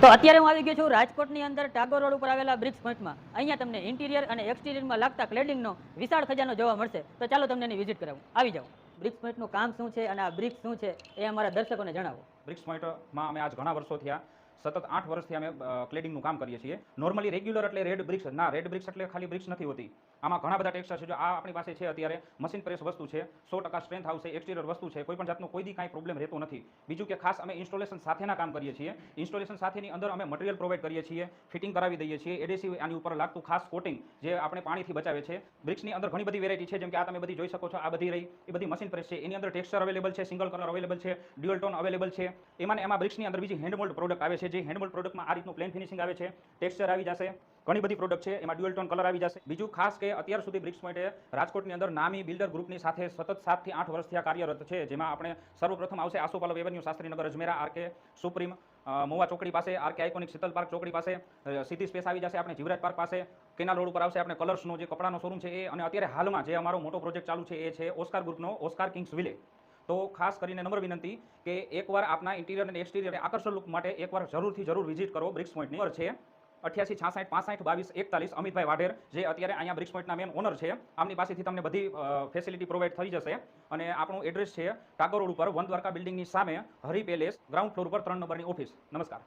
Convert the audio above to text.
તો અત્યારે હું આવી ગયો છું રાજકોટની અંદર ટાગોર રોડ ઉપર આવેલા બ્રિજ પોઈન્ટમાં. અહીંયા તમને ઇન્ટિરિયર અને એક્સટિરિયરમાં લાગતા ક્લેડિંગનો વિશાળ ખજાનો જોવા મળશે. તો ચાલો તમને એની વિઝિટ કરાવું. આવી જાઓ. બ્રિક્સ પોઈન્ટનું કામ શું છે અને આ બ્રિક્સ શું છે એ અમારા દર્શકોને જણાવો. બ્રિક્સ પોઈન્ટમાં અમે આજ ઘણા વર્ષો થયા. સતત આઠ વર્ષથી અમે ક્લેડિંગનું કામ કરીએ છીએ. નોર્મલી રેગ્યુલર એટલે રેડ બ્રિક્સ ના રેડ બ્રિક્સ એટલે ખાલી બ્રિક્સ નથી હોતી. આમાં ઘણા બધા ટેક્સચર છે. જો આ આપણી પાસે છે અત્યારે મશીન પ્રેસ વસ્તુ છે, સો ટકા સ્ટ્રેન્થ આવશે એક્સટીરિયર વસ્તુ છે, કોઈ પણ જાતનો કોઈ દી કાંઈ પ્રોબ્લેમ રહેતો નથી. બીજું કે ખાસ અમે ઇન્સ્ટોલેશન સાથેના કામ કરીએ છીએ. ઇન્સ્ટોલેશન સાથેની અંદર અમે મટીરિયલ પ્રોવાઈડ કરીએ છીએ ફિટિંગ કરાવી દઈએ છીએ એડેસિવ આની ઉપર લાગતું ખાસ કોટિંગ જે આપણે પાણીથી બચાવે છે. બ્રિક્સની અંદર ઘણી બધી વેરાયટી છે, જેમ કે આ તમે બધી જોઈ શકો છો, આ બધી રહી, એ બધી મશીન પ્રેસ છે. એની અંદર ટેક્સચર અવેલેબલ છે સિંગલ કલર અવેલેબલ છે ડ્યુઅલ ટોન અવેલેબલ છે. એમાં એમાં બ્રિક્સની અંદર બીજી હેન્ડમોલ્ડ પ્રોડક્ટ આવે છે જે હેન્ડમોલ્ડ પ્રોડક્ટમાં આ રીતનું પ્લેન ફિનિશિંગ આવે છે ટેક્સચર આવી જશે, ઘણી બધી પ્રોડક્ટ છે, એમાં ડ્યુઅલ ટોન કલર આવી જશે. બીજું ખાસ કે અત્યાર સુધી બ્રિક્સ પોઈન્ટે રાજકોટની અંદર નામી બિલ્ડર ગ્રુપની સાથે સતત સાતથી આઠ વર્ષથી આ કાર્યરત છે, જેમાં આપણે સર્વપ્રથમ આવશે Asopalav avenue, Shastrinagar, Ajmera, RK supreme Mova ચોકડી પાસે, આરકે આઇકોનિક શીતલ પાર્ક ચોકડી પાસે સિટી સ્પેસ આવી જશે આપણે જીવરાજ પાર્ક પાસે, કેનાલ રોડ ઉપર આવશે આપણે કલર્સનો જે કપડાનો શોરૂમ છે એ, અને અત્યારે હાલમાં જે અમારો મોટો પ્રોજેક્ટ ચાલુ છે એ છે ઓસ્કાર ગ્રુપનો ઓસ્કાર કિંગ્સ વિલે. તો ખાસ કરીને નમ્ર વિનંતી કે એકવાર આપના ઇન્ટિરિયર અને એક્સટિરિયર આકર્ષણ લુક માટે એકવાર જરૂરથી જરૂર વિઝિટ કરો. બ્રિક્સ પોઈન્ટની નંબર છે. અઠ્યાસી, છાસઠ, પાસઠ, બાવીસ, એકતાલીસ, અમિતભાઈ વાઢેર, જે અત્યારે અહીંયા બ્રિક્સ પોઈન્ટના મેન ઓનર છે. આમની પાસેથી તમને બધી ફેસિલિટી પ્રોવાઈડ થઈ જશે. અને આપણું એડ્રેસ છે ટાગોર રોડ ઉપર વન દ્વારકા બિલ્ડિંગની સામે હરી પેલેસ ગ્રાઉન્ડ ફ્લોર ઉપર ત્રણ નંબરની ઓફિસ નમસ્કાર.